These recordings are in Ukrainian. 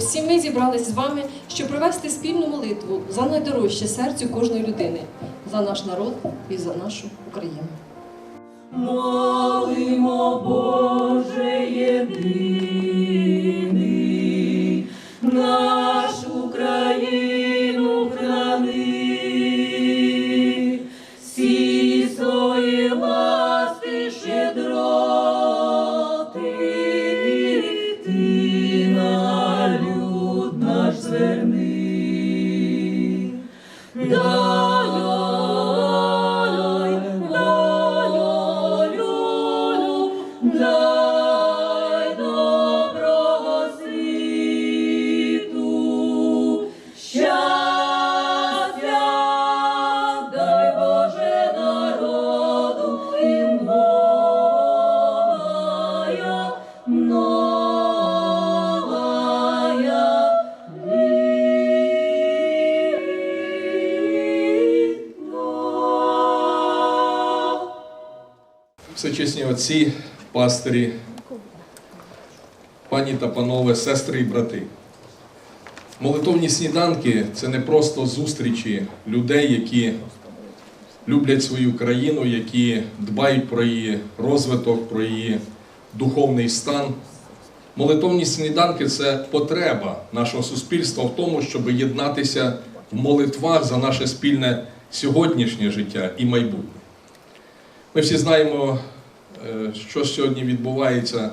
всі ми зібрались з вами, щоб провести спільну молитву за найдорожче серцю кожної людини, за наш народ і за нашу Україну. Молимо, Боже єдиний, отці, пастирі, пані та панове, сестри і брати. Молитовні сніданки це не просто зустрічі людей, які люблять свою країну, які дбають про її розвиток, про її духовний стан. Молитовні сніданки це потреба нашого суспільства в тому, щоб єднатися в молитвах за наше спільне сьогоднішнє життя і майбутнє. Ми всі знаємо, що сьогодні відбувається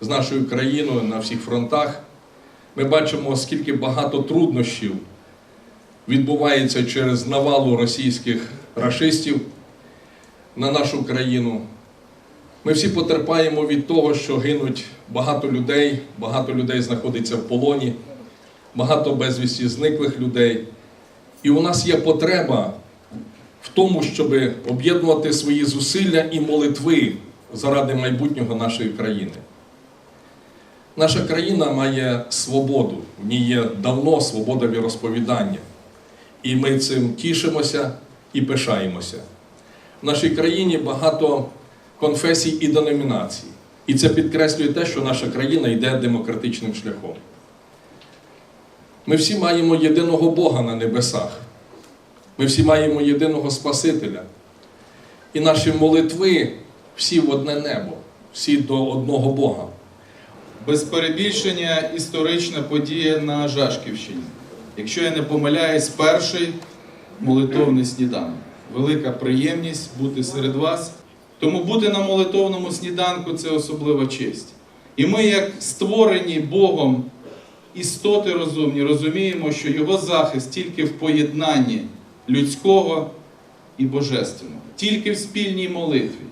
з нашою країною на всіх фронтах. Ми бачимо, скільки багато труднощів відбувається через навалу російських рашистів на нашу країну. Ми всі потерпаємо від того, що гинуть багато людей, багато людей знаходиться в полоні, багато безвісті зниклих людей. І у нас є потреба в тому, щоб об'єднувати свої зусилля і молитви заради майбутнього нашої країни. Наша країна має свободу, в ній є давно свобода віросповідання. І ми цим тішимося і пишаємося. В нашій країні багато конфесій і деномінацій. І це підкреслює те, що наша країна йде демократичним шляхом. Ми всі маємо єдиного Бога на небесах. Ми всі маємо єдиного Спасителя. І наші молитви всі в одне небо, всі до одного Бога. Без перебільшення історична подія на Жашківщині. Якщо я не помиляюсь, перший молитовний сніданок. Велика приємність бути серед вас. Тому бути на молитовному сніданку це особлива честь. І ми, як створені Богом істоти розумні, розуміємо, що його захист тільки в поєднанні людського і божественного, тільки в спільній молитві.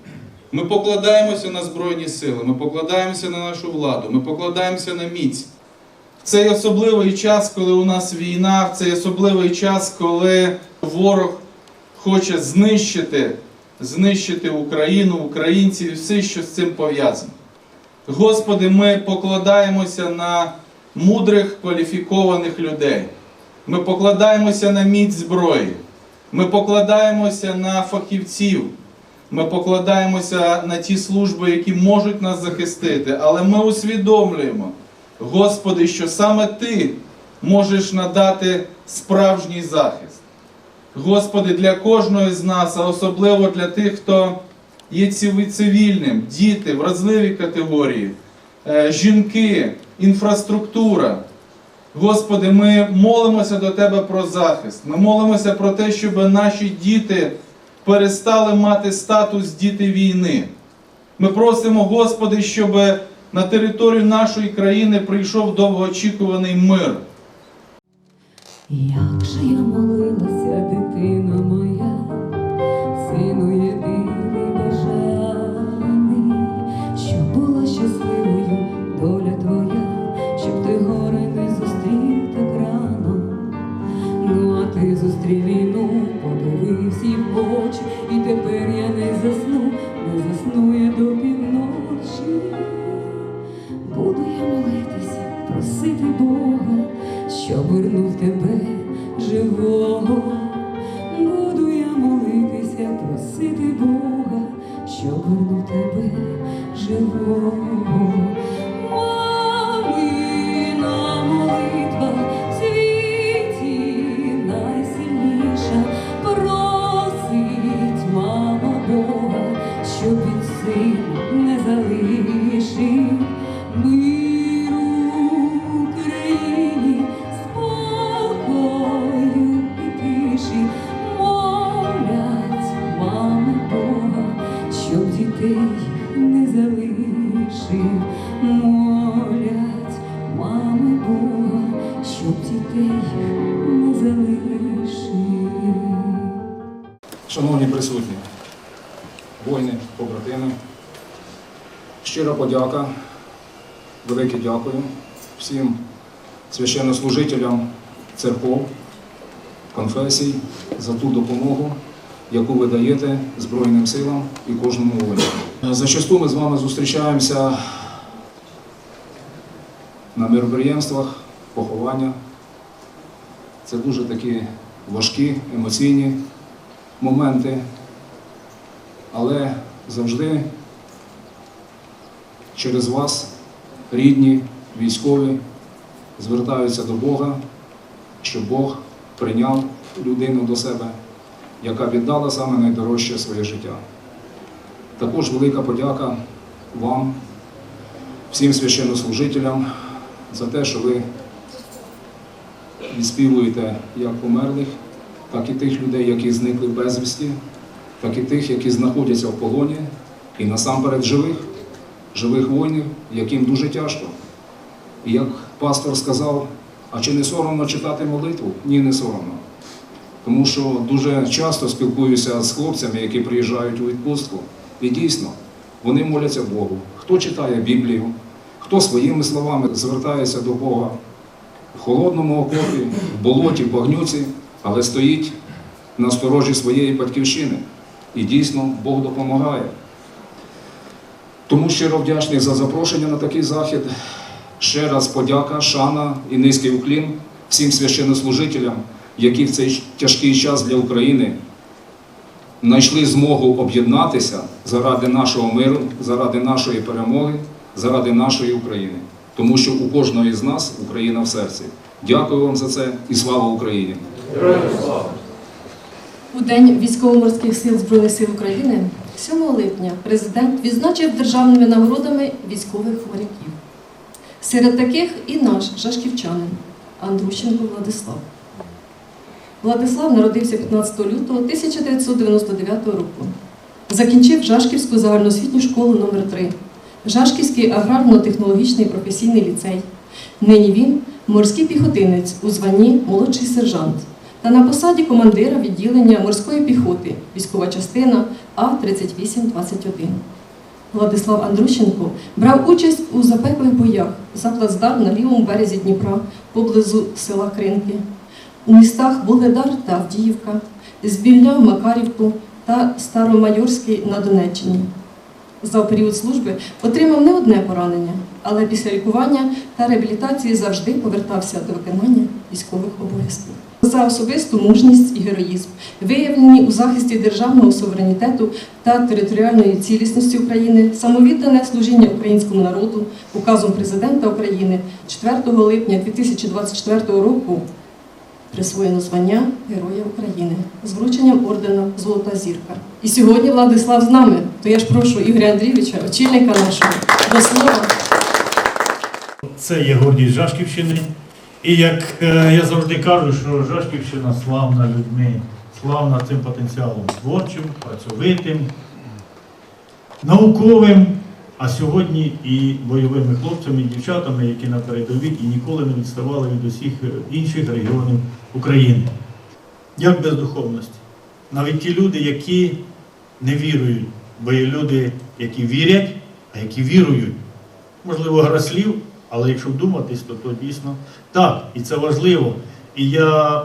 Ми покладаємося на Збройні сили, ми покладаємося на нашу владу, ми покладаємося на міць. В цей особливий час, коли у нас війна, в цей особливий час, коли ворог хоче знищити, знищити Україну, українців і все, що з цим пов'язано. Господи, ми покладаємося на мудрих кваліфікованих людей. Ми покладаємося на міць зброї. Ми покладаємося на фахівців. Ми покладаємося на ті служби, які можуть нас захистити, але ми усвідомлюємо, Господи, що саме Ти можеш надати справжній захист. Господи, для кожного з нас, а особливо для тих, хто є цивільним, діти, вразливі категорії, е, жінки, інфраструктура. Господи, ми молимося до Тебе про захист. Ми молимося про те, щоб наші діти перестали мати статус діти війни. Ми просимо, Господи, щоб на територію нашої країни прийшов довгоочікуваний мир. Як же я молилася, дитина моя, і тепер я не засну, молять мами Бога, щоб дітей не залишив. Шановні присутні, воїни, побратими, щира подяка, велике дякую всім священнослужителям церков, конфесій за ту допомогу, яку ви даєте Збройним силам і кожному воїну. Зачасту ми з вами зустрічаємося на міроприємствах, поховання. Це дуже такі важкі, емоційні моменти, але завжди через вас рідні, військові звертаються до Бога, щоб Бог прийняв людину до себе, яка віддала саме найдорожче своє життя. Також велика подяка вам, всім священнослужителям, за те, що ви відспівуєте як померлих, так і тих людей, які зникли безвісті, так і тих, які знаходяться в полоні, і насамперед живих, живих воїнів, яким дуже тяжко. І як пастор сказав, а чи не соромно читати молитву? Ні, не соромно. Тому що дуже часто спілкуюся з хлопцями, які приїжджають у відпустку, і дійсно вони моляться Богу. Хто читає Біблію, хто своїми словами звертається до Бога в холодному окопі, в болоті, в багнюці, але стоїть на сторожі своєї батьківщини. І дійсно Бог допомагає. Тому щиро вдячний за запрошення на такий захід. Ще раз подяка, шана і низький уклін всім священнослужителям, які в цей тяжкий час для України знайшли змогу об'єднатися заради нашого миру, заради нашої перемоги, заради нашої України. Тому що у кожного з нас Україна в серці. Дякую вам за це і слава Україні! У День військово-морських сил Збройних сил України 7 липня президент відзначив державними нагородами військових моряків. Серед таких і наш жашківчанин Андрущенко Владислав. Владислав народився 15 лютого 1999 року. Закінчив Жашківську загальноосвітню школу номер 3 Жашківський аграрно-технологічний професійний ліцей. Нині він морський піхотинець у званні молодший сержант та на посаді командира відділення морської піхоти, військова частина А-3821. Владислав Андрущенко брав участь у запеклих боях за плацдарм на лівому березі Дніпра поблизу села Кринки, у містах Волгедар та Авдіївка, Збільня, Макарівку та Старомайорський на Донеччині. За період служби отримав не одне поранення, але після лікування та реабілітації завжди повертався до виконання військових обов'язків. За особисту мужність і героїзм, виявлені у захисті державного суверенітету та територіальної цілісності України, самовіддане служіння українському народу, указом президента України 4 липня 2024 року присвоєно звання Героя України з врученням ордена Золота зірка. І сьогодні Владислав з нами. То я ж прошу Ігоря Андрійовича, очільника нашого, до слова. Це є гордість Жашківщини. І як е, я завжди кажу, що Жашківщина славна людьми, славна цим потенціалом творчим, працьовитим, науковим, а сьогодні і бойовими хлопцями і дівчатами, які на передовій і ніколи не відставали від усіх е, інших регіонів України. Як без духовності? Навіть ті люди, які не вірують, бо є люди, які вірять, а які вірують. Можливо, гра слів, але якщо вдуматись, то, то дійсно так, і це важливо. І я,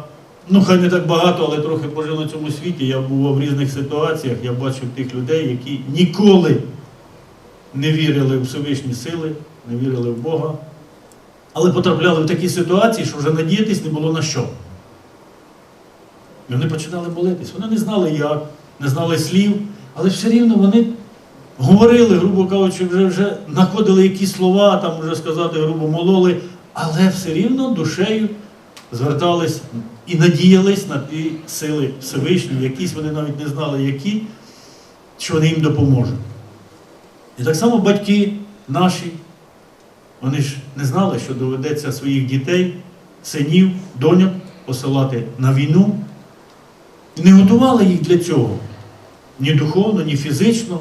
ну хай не так багато, але трохи пожив на цьому світі. Я був в різних ситуаціях, я бачив тих людей, які ніколи не вірили в Всевишні сили, не вірили в Бога, але потрапляли в такі ситуації, що вже надіятись не було на що. І вони починали молитись. Вони не знали як, не знали слів, але все рівно вони говорили, грубо кажучи, вже вже знаходили якісь слова, там вже сказати, грубо мололи, але все рівно душею звертались і надіялись на ті сили Всевишні, якісь вони навіть не знали, які, що вони їм допоможуть. І так само батьки наші, вони ж не знали, що доведеться своїх дітей, синів, доньок посилати на війну. І не готували їх для цього ні духовно, ні фізично.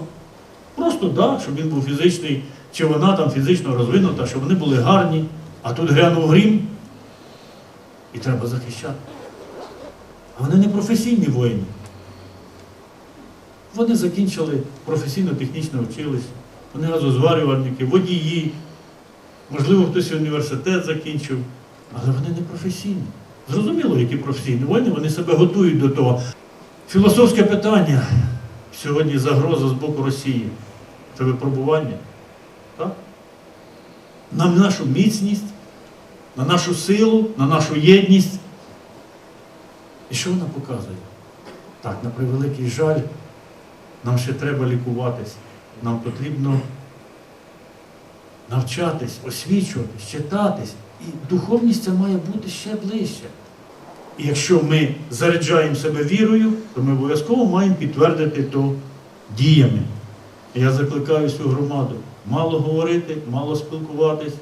просто да, щоб він був фізичний, чи вона там фізично розвинута, щоб вони були гарні, а тут грянув грім, і треба захищати. А вони не професійні воїни. Вони закінчили професійно-технічне училище, вони газозварювальники, водії, можливо, хтось університет закінчив, але вони не професійні. Зрозуміло, які професійні воїни, вони себе готують до того. Філософське питання сьогодні загроза з боку Росії. Це випробування. Так? На нашу міцність, на нашу силу, на нашу єдність. І що вона показує? Так, на превеликий жаль, нам ще треба лікуватись. Нам потрібно навчатись, освічуватись, читатись. І духовність ця має бути ще ближче. І якщо ми заряджаємо себе вірою, то ми обов'язково маємо підтвердити то діями. Я закликаю всю громаду мало говорити, мало спілкуватись,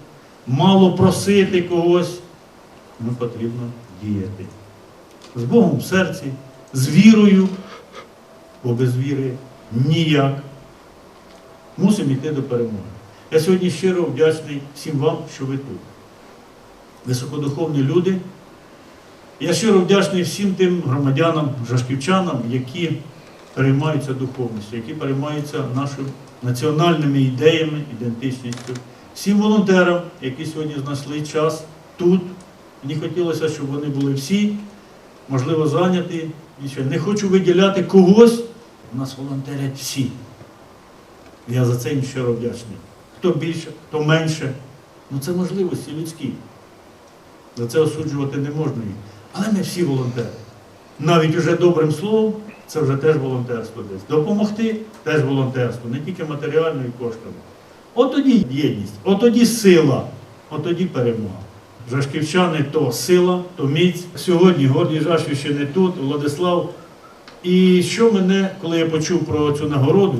мало просити когось. Ну, потрібно діяти. З Богом в серці, з вірою, бо без віри ніяк. Мусимо йти до перемоги. Я сьогодні щиро вдячний всім вам, що ви тут. Високодуховні люди. Я щиро вдячний всім тим громадянам, жашківчанам, які переймаються духовністю, які переймаються нашими національними ідеями, ідентичністю. Всім волонтерам, які сьогодні знайшли час тут. Мені хотілося, щоб вони були всі, можливо, зайняті. Не хочу виділяти когось. У нас волонтерять всі. Я за це їм щиро вдячний. Хто більше, хто менше. Ну це можливості людські. За це осуджувати не можна їх. Але ми всі волонтери. Навіть уже добрим словом, це вже теж волонтерство десь. Допомогти теж волонтерство, не тільки матеріально і коштами. От тоді єдність, от тоді сила, от тоді перемога. Жашківчани то сила, то міць. Сьогодні горді Жашківщини тут, Владислав. І що мене, коли я почув про цю нагороду,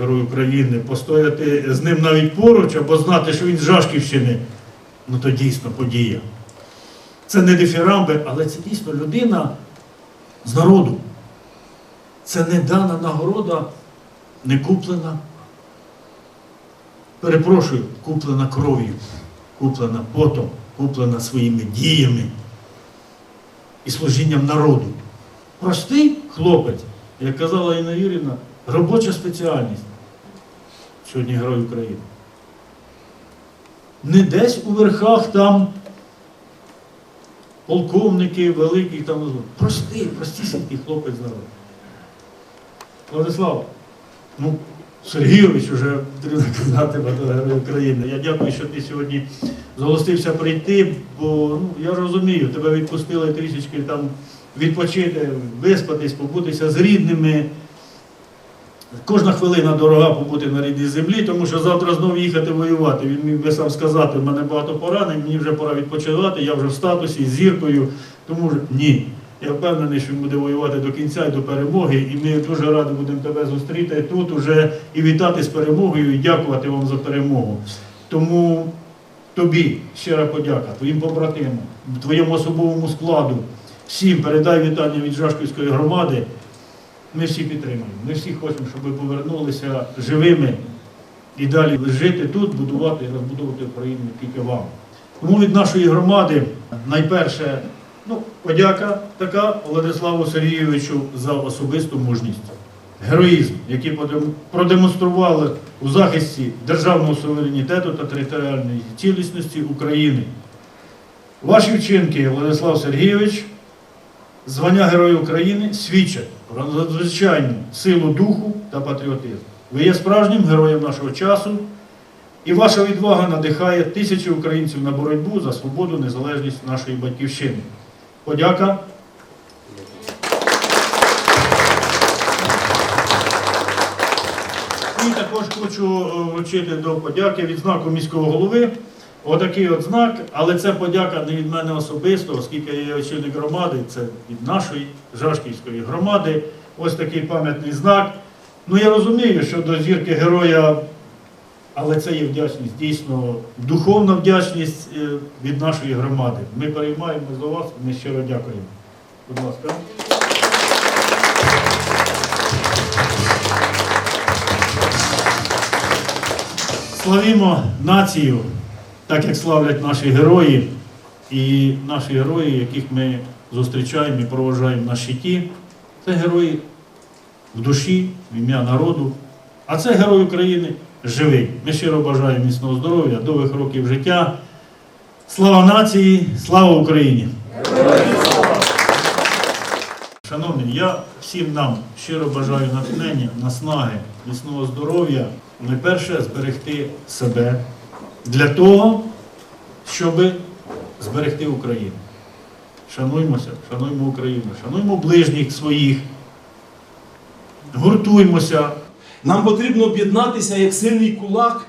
Герой України, постояти з ним навіть поруч або знати, що він з Жашківщини, ну то дійсно подія. Це не дифірамби, але це дійсно людина з народу. Це не дана нагорода, не куплена. Перепрошую, куплена кров'ю, куплена потом, куплена своїми діями і служінням народу. Простий хлопець, як казала Інна Юрівна, робоча спеціальність. Сьогодні Герой України. Не десь у верхах там полковники, великі там. Простий, простісінький хлопець народу. Владислав, ну, Сергійович вже потрібно казати Герой України. Я дякую, що ти сьогодні зголосився прийти, бо ну, я розумію, тебе відпустили трішечки там відпочити, виспатись, побутися з рідними. Кожна хвилина дорога побути на рідній землі, тому що завтра знову їхати воювати. Він міг би сам сказати, в мене багато поранень, мені вже пора відпочивати, я вже в статусі, з зіркою. Тому що ні. Я впевнений, що він буде воювати до кінця і до перемоги. І ми дуже раді будемо тебе зустріти тут уже і вітати з перемогою, і дякувати вам за перемогу. Тому тобі щира подяка, твоїм побратимам, твоєму особовому складу, всім передай вітання від Жашківської громади. Ми всі підтримуємо. Ми всі хочемо, щоб ви повернулися живими і далі жити тут, будувати і розбудовувати Україну тільки вам. Тому від нашої громади найперше ну, подяка така Владиславу Сергійовичу за особисту мужність, героїзм, який продемонстрували у захисті державного суверенітету та територіальної цілісності України. Ваші вчинки, Владислав Сергійович, звання Героя України свідчать про надзвичайну силу духу та патріотизм. Ви є справжнім героєм нашого часу, і ваша відвага надихає тисячі українців на боротьбу за свободу, незалежність нашої батьківщини. Подяка. І також хочу е, вручити до подяки відзнаку міського голови. Отакий от знак, але це подяка не від мене особисто, оскільки я є очільник громади, це від нашої Жашківської громади. Ось такий пам'ятний знак. Ну я розумію, що до зірки героя, але це є вдячність, дійсно духовна вдячність е, від нашої громади. Ми переймаємо за вас, ми щиро дякуємо. Будь ласка. Славімо націю, так як славлять наші герої, і наші герої, яких ми зустрічаємо і проважаємо на щиті, це герої в душі, в ім'я народу. А це герой України живий. Ми щиро бажаємо міцного здоров'я, довгих років життя. Слава нації, слава Україні! Шановні, я всім нам щиро бажаю натхнення, наснаги, міцного здоров'я, найперше зберегти себе для того, щоб зберегти Україну. Шануймося, шануймо Україну, шануймо ближніх своїх, гуртуймося, Нам потрібно об'єднатися як сильний кулак,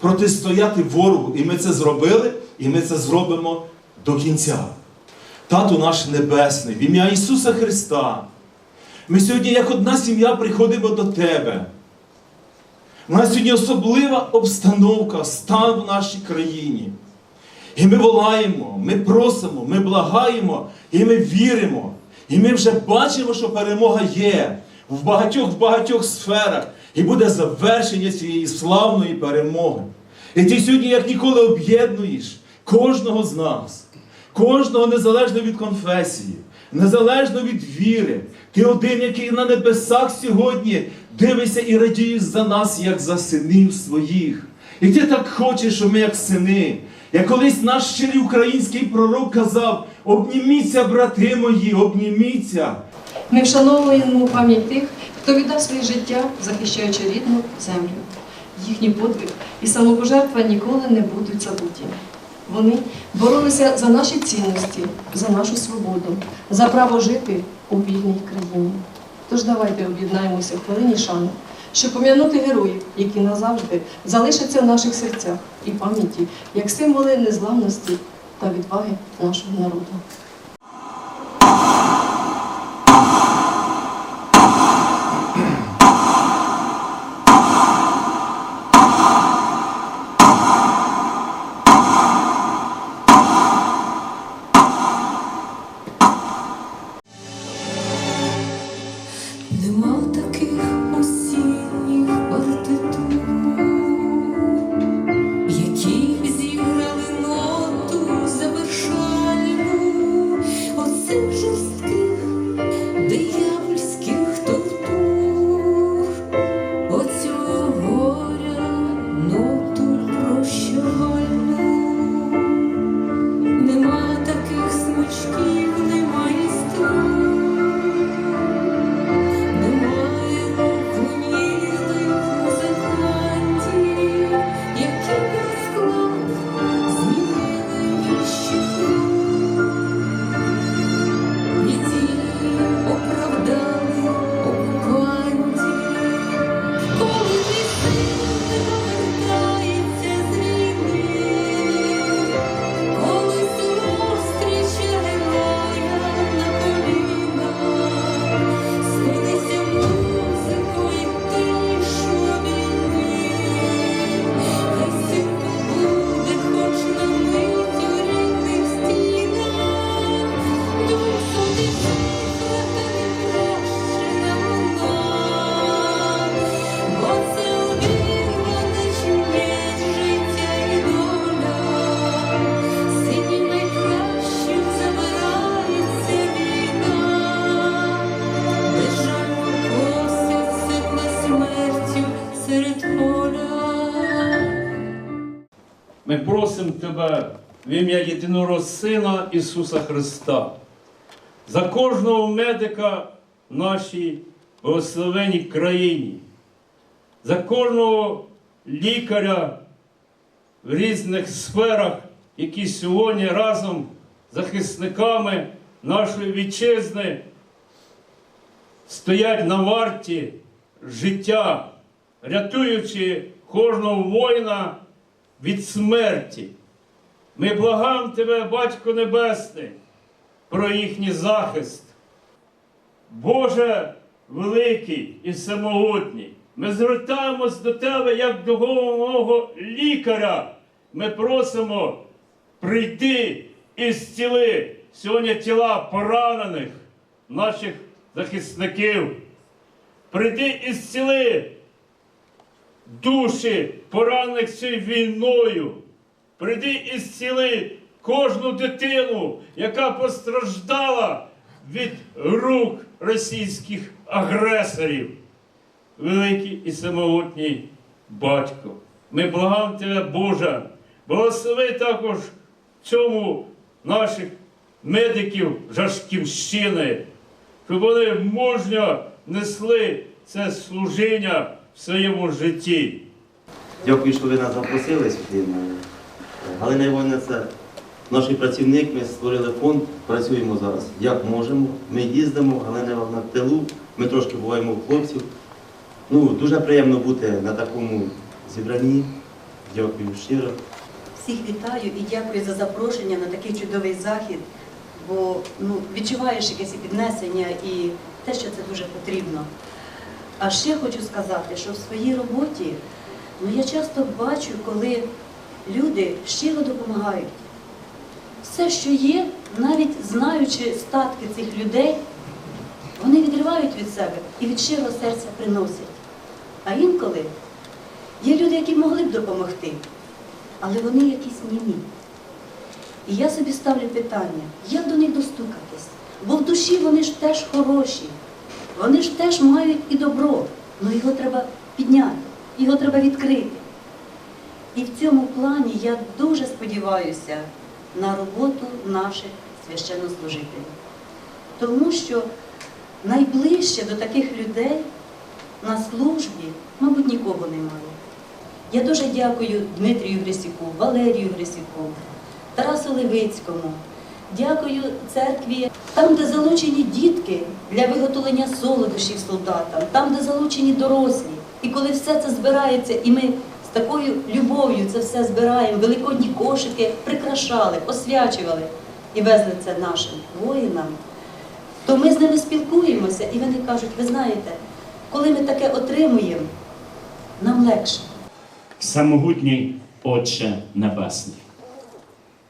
протистояти ворогу. І ми це зробили, і ми це зробимо до кінця. Тату наш Небесний, в ім'я Ісуса Христа. Ми сьогодні, як одна сім'я, приходимо до Тебе. У нас сьогодні особлива обстановка, стан в нашій країні. І ми волаємо, ми просимо, ми благаємо, і ми віримо. І ми вже бачимо, що перемога є в багатьох в багатьох сферах. І буде завершення цієї славної перемоги. І ти сьогодні, як ніколи, об'єднуєш кожного з нас, кожного незалежно від конфесії, незалежно від віри. Ти один, який на небесах сьогодні дивишся і радієш за нас, як за синів своїх. І ти так хочеш, щоб ми, як сини, як колись наш щирий український пророк казав: обніміться, брати мої, обніміться. Ми вшановуємо пам'ять тих, хто віддав своє життя, захищаючи рідну землю. Їхній подвиг і самопожертва ніколи не будуть забуті. Вони боролися за наші цінності, за нашу свободу, за право жити у вільній країні. Тож давайте об'єднаємося в хвилині шани, щоб пом'янути героїв, які назавжди залишаться в наших серцях і пам'яті як символи незламності та відваги нашого народу. В ім'я єдиного Сина Ісуса Христа, за кожного медика в нашій благословенній країні, за кожного лікаря в різних сферах, які сьогодні разом з захисниками нашої вітчизни стоять на варті життя, рятуючи кожного воїна від смерті. Ми благаємо Тебе, Батько Небесний, про їхній захист. Боже великий і всемогутній, ми звертаємось до Тебе як до головного лікаря. Ми просимо прийти і зціли сьогодні тіла поранених наших захисників. Прийди і зціли душі, поранених цією війною. Прийди і зціли кожну дитину, яка постраждала від рук російських агресорів. Великий і самогутній батько. Ми благаємо тебе, Боже, благослови також цьому наших медиків Жашківщини, щоб вони мужньо несли це служіння в своєму житті. Дякую, що ви нас запросили сюди. Галина Івановна, це наш працівник, ми створили фонд, працюємо зараз як можемо. Ми їздимо, Галина Івановна в тилу, ми трошки буваємо у хлопців. Ну, дуже приємно бути на такому зібранні. Дякую щиро. Всіх вітаю і дякую за запрошення на такий чудовий захід, бо ну, відчуваєш якесь піднесення і те, що це дуже потрібно. А ще хочу сказати, що в своїй роботі ну, я часто бачу, коли люди щиро допомагають. Все, що є, навіть знаючи статки цих людей, вони відривають від себе і від щирого серця приносять. А інколи є люди, які могли б допомогти, але вони якісь німі. І я собі ставлю питання, як до них достукатись? Бо в душі вони ж теж хороші, вони ж теж мають і добро, але його треба підняти, його треба відкрити. І в цьому плані я дуже сподіваюся на роботу наших священнослужителів. Тому що найближче до таких людей на службі, мабуть, нікого немає. Я дуже дякую Дмитрію Грисюку, Валерію Грисюку, Тарасу Левицькому. Дякую церкві, там, де залучені дітки для виготовлення солодощів солдатам, там, де залучені дорослі. І коли все це збирається, і ми такою любов'ю це все збираємо, великодні кошики прикрашали, освячували і везли це нашим воїнам, то ми з ними спілкуємося, і вони кажуть, ви знаєте, коли ми таке отримуємо, нам легше. Всемогутній Отче Небесний.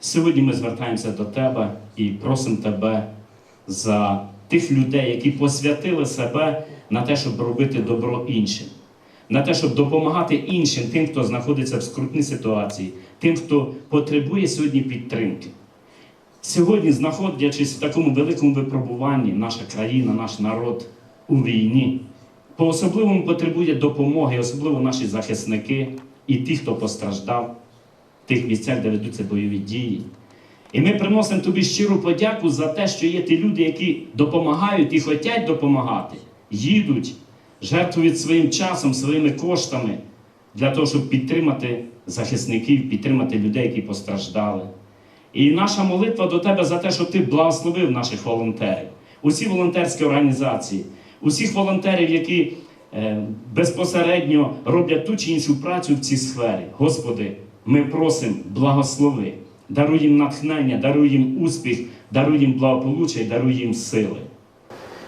Сьогодні ми звертаємося до Тебе і просимо Тебе за тих людей, які посвятили себе на те, щоб робити добро іншим, на те, щоб допомагати іншим, тим, хто знаходиться в скрутній ситуації, тим, хто потребує сьогодні підтримки. Сьогодні, знаходячись в такому великому випробуванні, наша країна, наш народ у війні, по-особливому потребує допомоги, особливо наші захисники і ті, хто постраждав в тих місцях, де ведуться бойові дії. І ми приносимо тобі щиру подяку за те, що є ті люди, які допомагають і хочуть допомагати, їдуть, жертвують своїм часом, своїми коштами для того, щоб підтримати захисників, підтримати людей, які постраждали. І наша молитва до тебе за те, щоб ти благословив наших волонтерів, усі волонтерські організації, усіх волонтерів, які е, безпосередньо роблять ту чи іншу працю в цій сфері. Господи, ми просимо благослови, даруй їм натхнення, даруй їм успіх, даруй їм благополуччя і даруй їм сили.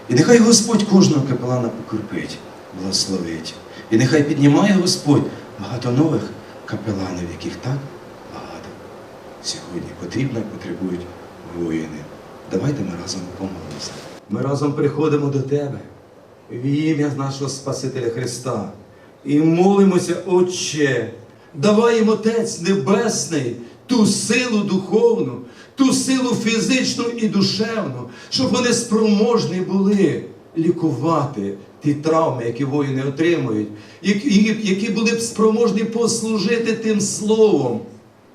І нехай Господь кожного капелана покропить, благословить. І нехай піднімає Господь багато нових капеланів, яких так багато сьогодні потрібно і потребують воїни. Давайте ми разом помолимося. Ми разом приходимо до Тебе в ім'я нашого Спасителя Христа і молимося, Отче, давай їм Отець Небесний ту силу духовну, ту силу фізичну і душевну, щоб вони спроможні були лікувати ті травми, які воїни отримують, які, були б спроможні послужити тим словом,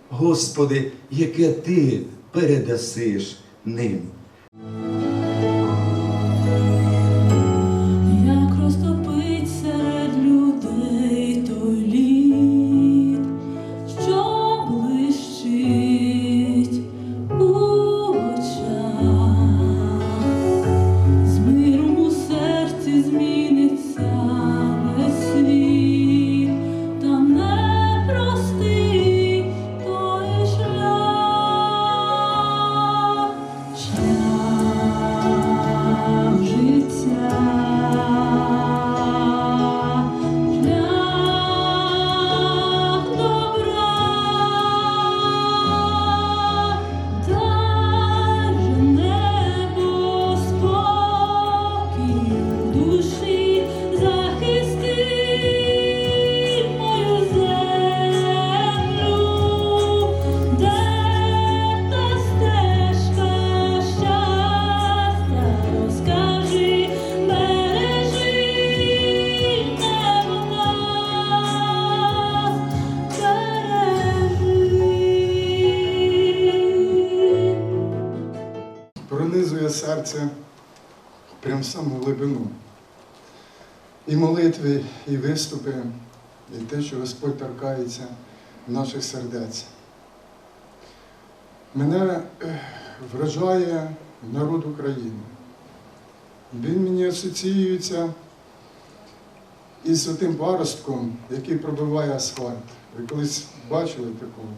Господи, яке Ти передасиш ним. І виступи, і те, що Господь торкається наших сердець. Мене вражає народ України. Він мені асоціюється із тим паростком, який пробиває асфальт. Ви колись бачили такого?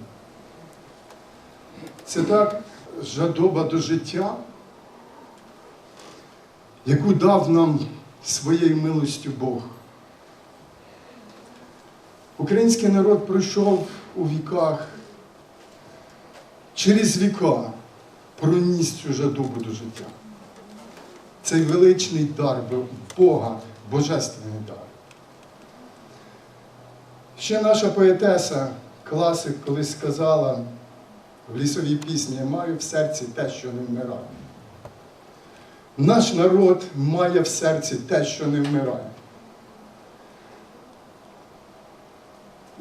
Це так жадоба до життя, яку дав нам своєю милостю Бог. Український народ пройшов у віках, через віка проніс цю жадобу до життя. Цей величний дар Бога, божественний дар. Ще наша поетеса, класик, колись сказала в лісовій пісні, я маю в серці те, що не вмирає. Наш народ має в серці те, що не вмирає.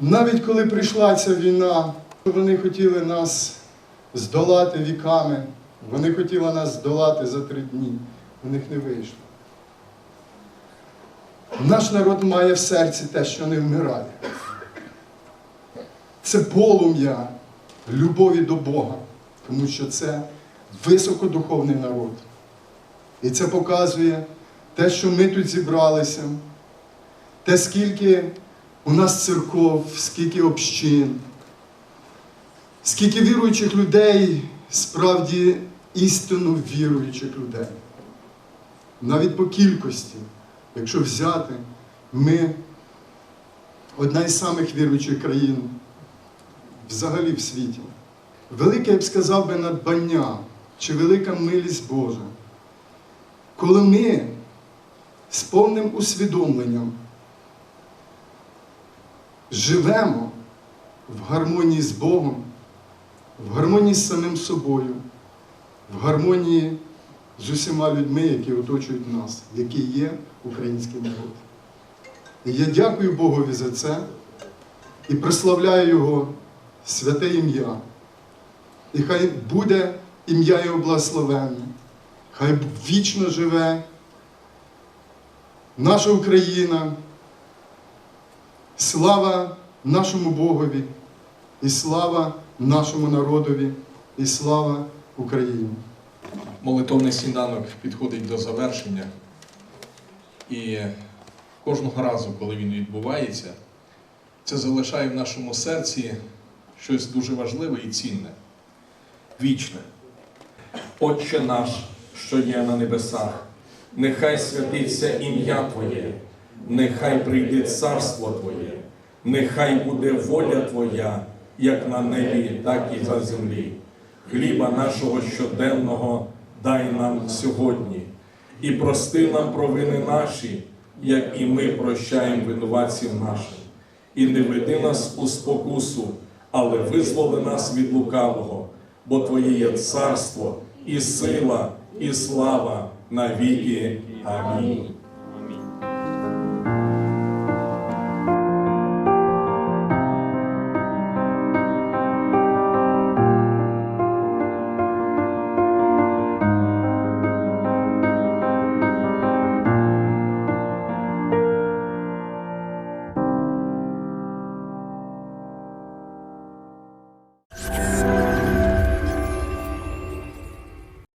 Навіть коли прийшла ця війна, вони хотіли нас здолати віками, вони хотіли нас здолати за три дні. У них не вийшло. Наш народ має в серці те, що не вмирає. Це полум'я любові до Бога, тому що це високодуховний народ. І це показує те, що ми тут зібралися, те, скільки у нас церков, скільки общин, скільки віруючих людей, справді істинно віруючих людей. Навіть по кількості, якщо взяти, ми одна із самих віруючих країн взагалі в світі. Велике, я б сказав би, надбання чи велика милість Божа, коли ми з повним усвідомленням живемо в гармонії з Богом, в гармонії з самим собою, в гармонії з усіма людьми, які оточують нас, які є український народ. І я дякую Богові за це і прославляю Його святе ім'я. І хай буде ім'я Його благословенне, хай вічно живе наша Україна. Слава нашому Богові, і слава нашому народові, і слава Україні. Молитовний сніданок підходить до завершення. І кожного разу, коли він відбувається, це залишає в нашому серці щось дуже важливе і цінне, вічне. Отче наш, що є на небесах, нехай святиться ім'я Твоє, нехай прийде царство Твоє, нехай буде воля Твоя, як на небі, так і на землі. Хліба нашого щоденного дай нам сьогодні, і прости нам провини наші, як і ми прощаємо винуватців нашим. І не веди нас у спокусу, але визволи нас від лукавого, бо Твоє є царство, і сила, і слава на віки. Амінь.